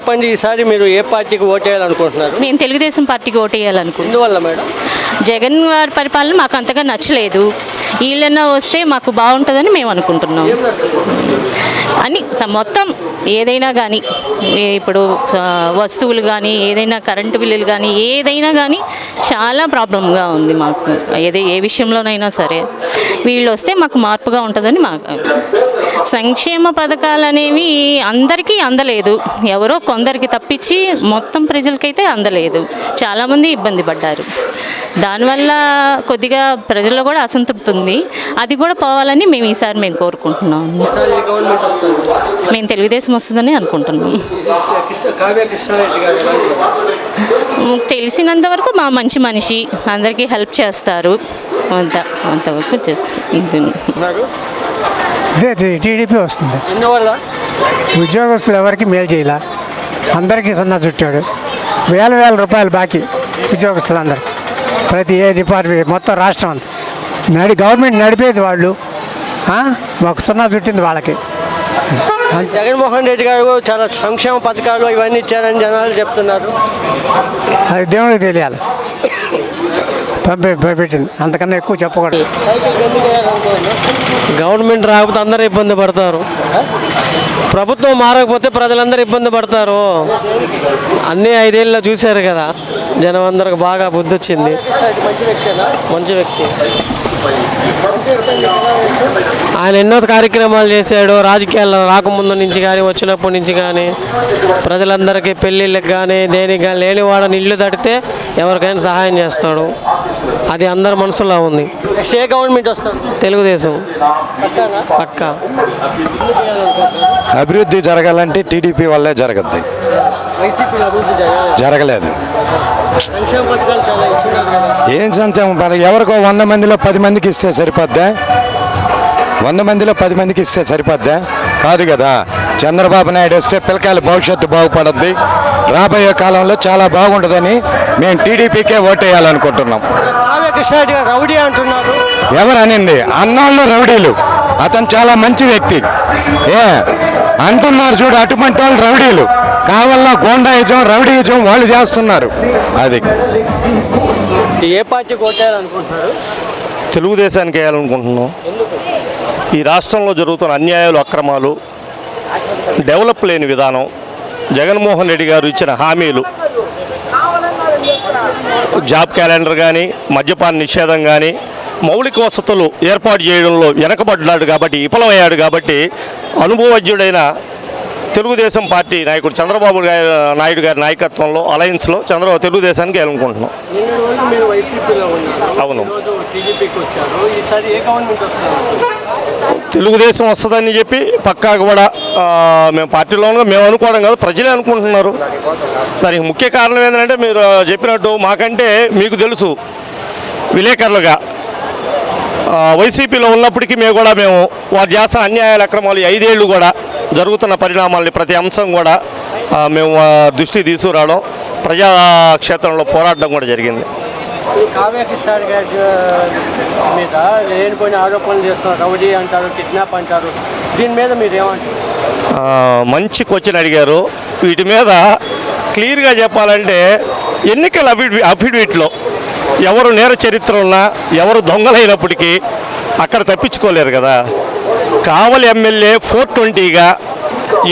చెప్పండి ఈసారి మీరు ఏ పార్టీకి ఓటేయాలనుకుంటున్నారు? మేము తెలుగుదేశం పార్టీకి ఓటేయాలనుకుంటున్నాం. ఎందువల్ల మేడం? జగన్ గారి పరిపాలన మాకు అంతగా నచ్చలేదు. వీళ్ళన్నా వస్తే మాకు బాగుంటుందని మేము అనుకుంటున్నాం. అని మొత్తం ఏదైనా కానీ ఇప్పుడు వస్తువులు కానీ ఏదైనా కరెంటు బిల్లులు కానీ ఏదైనా కానీ చాలా ప్రాబ్లంగా ఉంది మాకు. ఏది ఏ విషయంలోనైనా సరే. వీళ్ళు వస్తే మాకు మార్పుగా ఉంటుందని మాకు సంక్షేమ పథకాలు అనేవి అందరికీ అందలేదు. ఎవరో కొందరికి తప్పించి మొత్తం ప్రజలకైతే అందలేదు. చాలామంది ఇబ్బంది పడ్డారు. దానివల్ల కొద్దిగా ప్రజల్లో కూడా అసంతృప్తి ఉంది. అది కూడా పోవాలని మేము ఈసారి మేము కోరుకుంటున్నాం. మేము తెలుగుదేశం వస్తుందని అనుకుంటున్నాం? తెలిసినంత వరకు మా మంచి మనిషి. అందరికీ హెల్ప్ చేస్తారు. అంత అంతవరకు చేసి ఇది టీడీపీ వస్తుంది. ఎందువల్ల ఉద్యోగస్తులు ఎవరికి మేలు చేయాల? అందరికీ సున్నా చుట్టాడు. వేల వేల రూపాయలు బాకీ ఉద్యోగస్తులందరూ ప్రతి ఏ డిపార్ట్మెంట్ మొత్తం రాష్ట్రం అంతా. నడి గవర్నమెంట్ నడిపేది వాళ్ళు? మాకు సున్నా చుట్టింది వాళ్ళకి. జగన్మోహన్ రెడ్డి గారు చాలా సంక్షేమ పథకాలు ఇవన్నీ ఇచ్చారని జనాలు చెప్తున్నారు. అది దేవుడికి తెలియాలి. పంపి పంపించింది అంతకన్నా ఎక్కువ చెప్పకూడదు. గవర్నమెంట్ రాకపోతే అందరూ ఇబ్బంది పడతారు. ప్రభుత్వం మారకపోతే ప్రజలందరూ ఇబ్బంది పడతారు. అన్నీ ఐదేళ్ళలో చూశారు కదా. జనం అందరికి బాగా బుద్ధి వచ్చింది. మంచి వ్యక్తి. ఆయన ఎన్నో కార్యక్రమాలు చేశాడు. రాజకీయాల్లో రాకముందు నుంచి కానీ వచ్చినప్పటి నుంచి కానీ ప్రజలందరికీ పెళ్ళిళ్ళకి కానీ దేనికి కానీ లేనివాడని ఇల్లు తడితే ఎవరికైనా సహాయం చేస్తాడు. అది అందరి మనసులో ఉంది. నెక్స్ట్ ఏ గవర్నమెంట్ వస్తుంది? తెలుగుదేశం. పక్కా. అభివృద్ధి జరగాలంటే టీడీపీ వల్లే జరగద్ది. వైసీపీ అభివృద్ధి జరగలేదు. ఏం సంక్షేమం? ఎవరికో వంద మందిలో పది మందికి ఇస్తే సరిపోద్దా? వంద మందిలో పది మందికి ఇస్తే సరిపోద్దా? కాదు కదా. చంద్రబాబు నాయుడు వస్తే పిల్లకాయల భవిష్యత్తు బాగుపడద్ది. రాబోయే కాలంలో చాలా బాగుంటుందని మేము టీడీపీకే ఓటేయాలనుకుంటున్నాం కృష్ణారెడ్డి గారు రౌడీ అంటున్నారు. ఎవరు అనింది అన్నోళ్ళు రౌడీలు. అతను చాలా మంచి వ్యక్తి. ఏ అంటున్నారు చూడు అటువంటి వాళ్ళు రౌడీలు. కావాలా గోండాయిజం రౌడీయిజం వాళ్ళు చేస్తున్నారు. అది. ఏ పార్టీకి ఓటేయాలనుకుంటున్నారు తెలుగుదేశానికి వేయాలనుకుంటున్నాం. ఈ రాష్ట్రంలో జరుగుతున్న అన్యాయాలు అక్రమాలు డెవలప్ లేని విధానం జగన్మోహన్ రెడ్డి గారు ఇచ్చిన హామీలు. జాబ్ క్యాలెండర్ కానీ మద్యపాన నిషేధం కానీ మౌలిక వసతులు ఏర్పాటు చేయడంలో వెనకబడ్డాడు కాబట్టి విఫలమయ్యాడు కాబట్టి అనుభవజ్ఞుడైన తెలుగుదేశం పార్టీ నాయకుడు చంద్రబాబు గారి నాయుడు గారి నాయకత్వంలో అలయన్స్లో చంద్ర తెలుగుదేశానికి వెళ్ళనుకుంటున్నాం అవును. తెలుగుదేశం వస్తుందని చెప్పి పక్కాగా కూడా మేము పార్టీలో మేము అనుకోవడం కాదు ప్రజలే అనుకుంటున్నారు. దానికి ముఖ్య కారణం ఏంటంటే మీరు చెప్పినట్టు మాకంటే మీకు తెలుసు విలేకరులుగా. వైసీపీలో ఉన్నప్పటికీ మేము కూడా మేము వారు చేస్తున్న అన్యాయాల అక్రమాలు ఐదేళ్ళు కూడా జరుగుతున్న పరిణామాలని ప్రతి అంశం కూడా మేము ఆ, దృష్టికి తీసుకురావడం ప్రజాక్షేత్రంలో పోరాడడం కూడా జరిగింది. కావ్య గారి ఆ, మీద లేనిపోయిన ఆరోపణలు చేస్తున్నారు. రౌడీ అంటారు కిడ్నాప్ అంటారు. దీని మీద మీరు ఏమంటారు? ఆ, మంచి క్వశ్చన్ అడిగారు. వీటి మీద క్లియర్గా చెప్పాలంటే ఎన్నికల అఫిడవి అఫిడవిట్లో ఎవరు నేర చరిత్ర ఉన్నా ఎవరు దొంగలైనప్పటికీ అక్కడ తప్పించుకోలేరు కదా. కావలి ఎమ్మెల్యే ఫోర్ ట్వంటీగా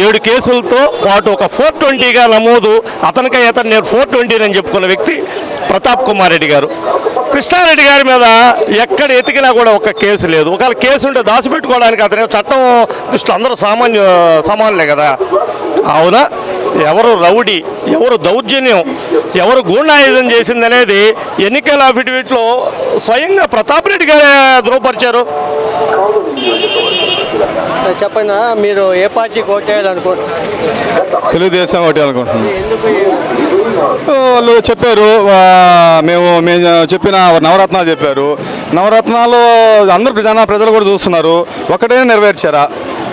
ఏడు కేసులతో పాటు ఒక ఫోర్ ట్వంటీగా నమోదు అతనికై అతను నేను ఫోర్ ట్వంటీ అని చెప్పుకున్న వ్యక్తి ప్రతాప్ కుమార్ రెడ్డి గారు. కృష్ణారెడ్డి గారి మీద ఎక్కడ ఎతికినా కూడా ఒక కేసు లేదు. ఒకవేళ కేసు ఉంటే దాచిపెట్టుకోవడానికి అతని చట్టం దృష్టిలో అందరూ సామాన్య సమానులే కదా. అవునా? ఎవరు రౌడీ ఎవరు దౌర్జన్యం ఎవరు గూండాయుధం చేసింది అనేది ఎన్నికల అఫిడవిట్లో స్వయంగా ప్రతాప్ రెడ్డి గారే ధృవపరిచారు చెప్పండి మీరు ఏ పార్టీకి ఓటేయాలనుకుంటున్నారు తెలుగుదేశం ఒకటి అనుకుంటున్నాం ఎందుకు వాళ్ళు చెప్పారు మేము మేము చెప్పిన నవరత్నాలు చెప్పారు. నవరత్నాలు అందరు జన ప్రజలు కూడా చూస్తున్నారు. ఒకటే నెరవేర్చారా?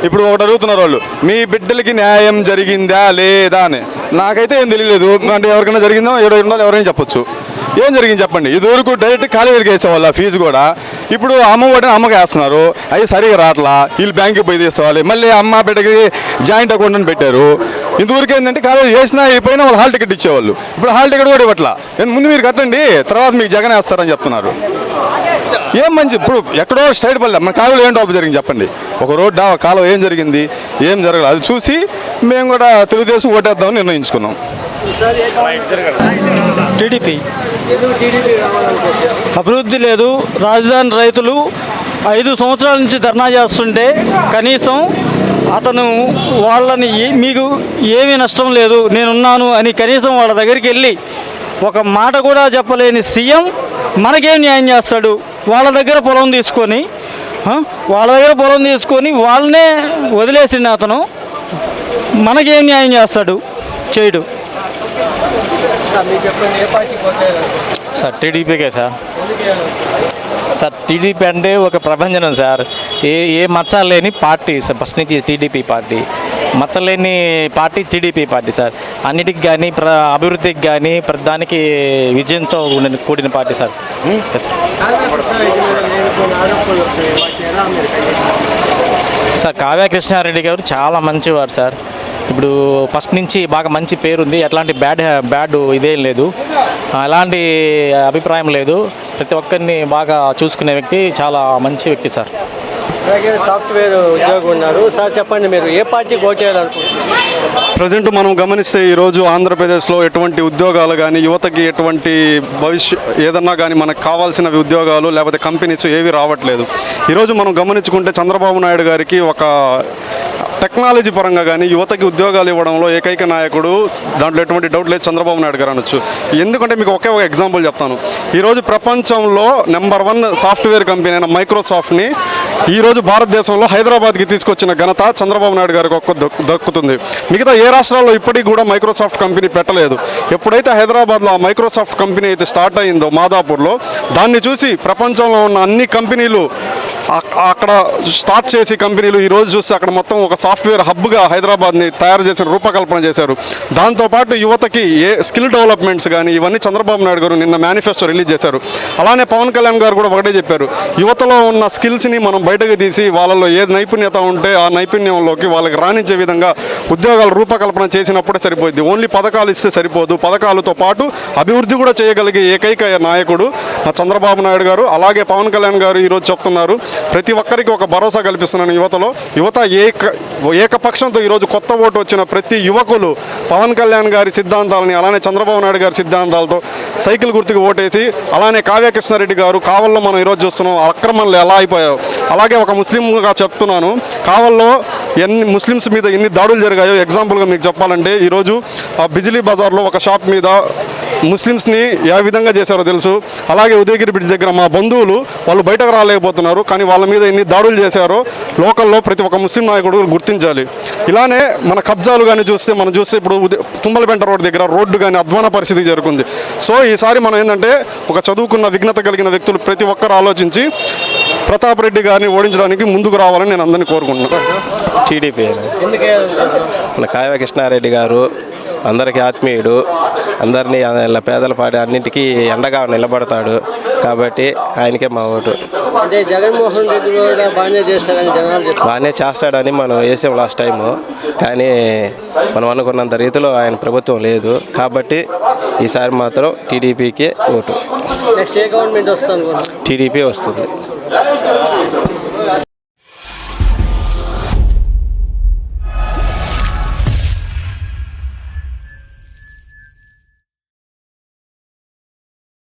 ఇప్పుడు ఒకటి అడుగుతున్నారు వాళ్ళు మీ బిడ్డలకి న్యాయం జరిగిందా లేదా అని. నాకైతే ఏం తెలియలేదు. అంటే ఎవరికైనా జరిగిందో? ఏడో ఉండాలి ఎవరైనా చెప్పొచ్చు. ఏం జరిగింది చెప్పండి? ఇదివరకు డైరెక్ట్ కాలేజీకి వేసేవాళ్ళ ఫీజు కూడా. ఇప్పుడు అమ్మ ఒడిని అమ్మకి వేస్తున్నారు. అవి సరిగా రావట్లా వీళ్ళు బ్యాంక్కి పోయి తీసుకోవాలి. మళ్ళీ అమ్మ బిడ్డకి జాయింట్ అకౌంట్ అని పెట్టారు. ఇంతవరకు ఏంటంటే కాలేజ్ చేసినా అయిపోయినా వాళ్ళు హాల్ టికెట్ ఇచ్చేవాళ్ళు. ఇప్పుడు హాల్ టికెట్ కూడా ఇవ్వట్లా. ముందు మీరు కట్టండి. తర్వాత మీకు జగన్ వేస్తారని చెప్తున్నారు. ఏం మంచి ఇప్పుడు ఎక్కడో స్ట్రైట్ పల్లె. మన కాలువలో ఏం డబ్బు జరిగింది చెప్పండి. ఒక రోడ్డు ఆ కాలువ ఏం జరిగింది? ఏం జరగలేదు. అది చూసి మేము కూడా తెలుగుదేశం ఓటేద్దామని నిర్ణయించుకున్నాం. టీడీపీ. అభివృద్ధి లేదు. రాజధాని రైతులు ఐదు సంవత్సరాల నుంచి ధర్నా చేస్తుంటే కనీసం అతను వాళ్ళని మీకు ఏమీ నష్టం లేదు నేనున్నాను అని కనీసం వాళ్ళ దగ్గరికి వెళ్ళి ఒక మాట కూడా చెప్పలేని సీఎం మనకేం న్యాయం చేస్తాడు? వాళ్ళ దగ్గర పొలం తీసుకొని వాళ్ళ దగ్గర పొలం తీసుకొని వాళ్ళనే వదిలేసిండు అతను. మనకేం న్యాయం చేస్తాడు? చేయడు. సార్ మీరు చెప్పండి ఏ పార్టీకి వచ్చారు సార్ టీడీపీకే సార్. సార్ టీడీపీ అంటే ఒక ప్రభంజనం సార్. ఏ ఏ మచ్చ లేని పార్టీ సార్ ఫస్ట్ నుంచి టీడీపీ పార్టీ. మచ్చ లేని పార్టీ టీడీపీ పార్టీ సార్. అన్నిటికి కానీ ప్ర అభివృద్ధికి కానీ ప్రధానికి విజయంతో కూడిన పార్టీ సార్. సార్. కొన్ని ఆరోపణలు వస్తాయి వాటి ఎలా మీరు ఖండిస్తారు? సార్ కావ్య కృష్ణారెడ్డి గారు చాలా మంచివారు సార్. ఇప్పుడు ఫస్ట్ నుంచి బాగా మంచి పేరుంది. ఎట్లాంటి బ్యాడ్ బ్యాడ్ ఇదేం లేదు. ఎలాంటి అభిప్రాయం లేదు. ప్రతి ఒక్కరిని బాగా చూసుకునే వ్యక్తి చాలా మంచి వ్యక్తి సార్. అలాగే సాఫ్ట్వేర్ ఉద్యోగం ఉన్నారు. సార్ చెప్పండి మీరు ఏ పార్టీకి ఓటేయాలనుకుంటున్నారు ప్రజెంట్ మనం గమనిస్తే ఈరోజు ఆంధ్రప్రదేశ్లో ఎటువంటి ఉద్యోగాలు కానీ యువతకి ఎటువంటి భవిష్య ఏదన్నా కానీ మనకు కావాల్సిన ఉద్యోగాలు లేకపోతే కంపెనీస్ ఏవి రావట్లేదు. ఈరోజు మనం గమనించుకుంటే చంద్రబాబు నాయుడు గారికి ఒక టెక్నాలజీ పరంగా కానీ యువతకి ఉద్యోగాలు ఇవ్వడంలో ఏకైక నాయకుడు దాంట్లో ఎటువంటి డౌట్ లేదు చంద్రబాబు నాయుడు గారు అనొచ్చు. ఎందుకంటే మీకు ఒకే ఒక ఎగ్జాంపుల్ చెప్తాను. ఈరోజు ప్రపంచంలో నెంబర్ వన్ సాఫ్ట్వేర్ కంపెనీ అయిన మైక్రోసాఫ్ట్ని ఈరోజు భారతదేశంలో హైదరాబాద్కి తీసుకొచ్చిన ఘనత చంద్రబాబు నాయుడు గారికి ఒక్క దక్కుతుంది. మిగతా ఏ రాష్ట్రాల్లో ఇప్పటికి కూడా మైక్రోసాఫ్ట్ కంపెనీ పెట్టలేదు. ఎప్పుడైతే హైదరాబాద్లో ఆ మైక్రోసాఫ్ట్ కంపెనీ అయితే స్టార్ట్ అయిందో మాదాపూర్లో దాన్ని చూసి ప్రపంచంలో ఉన్న అన్ని కంపెనీలు అ- అక్కడ స్టార్ట్ చేసి కంపెనీలు ఈ రోజు చూస్తే అక్కడ మొత్తం ఒక సాఫ్ట్వేర్ హబ్గా హైదరాబాద్ని తయారు చేసిన రూపకల్పన చేశారు. దాంతోపాటు యువతకి ఏ స్కిల్ డెవలప్మెంట్స్ కానీ ఇవన్నీ చంద్రబాబు నాయుడు గారు నిన్న మేనిఫెస్టో రిలీజ్ చేశారు. అలానే పవన్ కళ్యాణ్ గారు కూడా ఒకటే చెప్పారు. యువతలో ఉన్న స్కిల్స్ని మనం బయటకు తీసి వాళ్ళలో ఏ నైపుణ్యత ఉంటే ఆ నైపుణ్యంలోకి వాళ్ళకి రాణించే విధంగా ఉద్యోగాల రూపకల్పన చేసినప్పుడే సరిపోద్ది ఓన్లీ పథకాలు ఇస్తే సరిపోదు. పథకాలతో పాటు అభివృద్ధి కూడా చేయగలిగే ఏకైక నాయకుడు చంద్రబాబు నాయుడు గారు. అలాగే పవన్ కళ్యాణ్ గారు ఈరోజు చెప్తున్నారు. ప్రతి ఒక్కరికి ఒక భరోసా కల్పిస్తున్నాను యువతలో. యువత ఏక ఏకపక్షంతో ఈరోజు కొత్త ఓటు వచ్చిన ప్రతి యువకులు పవన్ కళ్యాణ్ గారి సిద్ధాంతాలని అలానే చంద్రబాబు నాయుడు గారి సిద్ధాంతాలతో సైకిల్ గుర్తుకు ఓటేసి అలానే కావ్యకృష్ణారెడ్డి గారు కావల్లో మనం ఈరోజు చూస్తున్నాం. అక్రమంలో ఎలా అయిపోయావు? అలాగే ఒక ముస్లింగా చెప్తున్నాను. కావల్లో ఎన్ని ముస్లిమ్స్ మీద ఎన్ని దాడులు జరిగాయో ఎగ్జాంపుల్గా మీకు చెప్పాలంటే ఈరోజు ఆ బిజిలీ బజార్లో ఒక షాప్ మీద ముస్లిమ్స్ని ఏ విధంగా చేశారో తెలుసు. అలాగే ఉదయగిరి బ్రిడ్జ్ దగ్గర మా బంధువులు వాళ్ళు బయటకు రాలేకపోతున్నారు కానీ వాళ్ళ మీద ఎన్ని దాడులు చేశారో లోకల్లో ప్రతి ఒక్క ముస్లిం నాయకుడు గుర్తించాలి. ఇలానే మన కబ్జాలు కానీ చూస్తే మనం చూస్తే ఇప్పుడు తుమ్మలపెంట రోడ్ దగ్గర రోడ్డు కానీ అధ్వాన పరిస్థితి జరుగుతుంది సో ఈసారి మనం ఏంటంటే ఒక చదువుకున్న విఘ్నత కలిగిన వ్యక్తులు ప్రతి ఒక్కరు ఆలోచించి ప్రతాప్ రెడ్డి గారిని ఓడించడానికి ముందుకు రావాలని నేను అందరినీ కోరుకుంటున్నాను టీడీపీ. మన కావ్య కృష్ణారెడ్డి గారు అందరికీ ఆత్మీయుడు. అందరినీ పేదల పాడి అన్నింటికీ ఎండగా నిలబడతాడు కాబట్టి ఆయనకే మా ఓటు. అంటే జగన్మోహన్ రెడ్డి కూడా బాగానే జనాలు చెప్తారు బాగానే చేస్తాడని మనం వేసాం లాస్ట్ టైము. కానీ మనం అనుకున్నంత రీతిలో ఆయన ప్రభుత్వం లేదు కాబట్టి ఈసారి మాత్రం టీడీపీకే ఓటు. నెక్స్ట్ ఏ గవర్నమెంట్ వస్తుంది టీడీపీ వస్తుంది.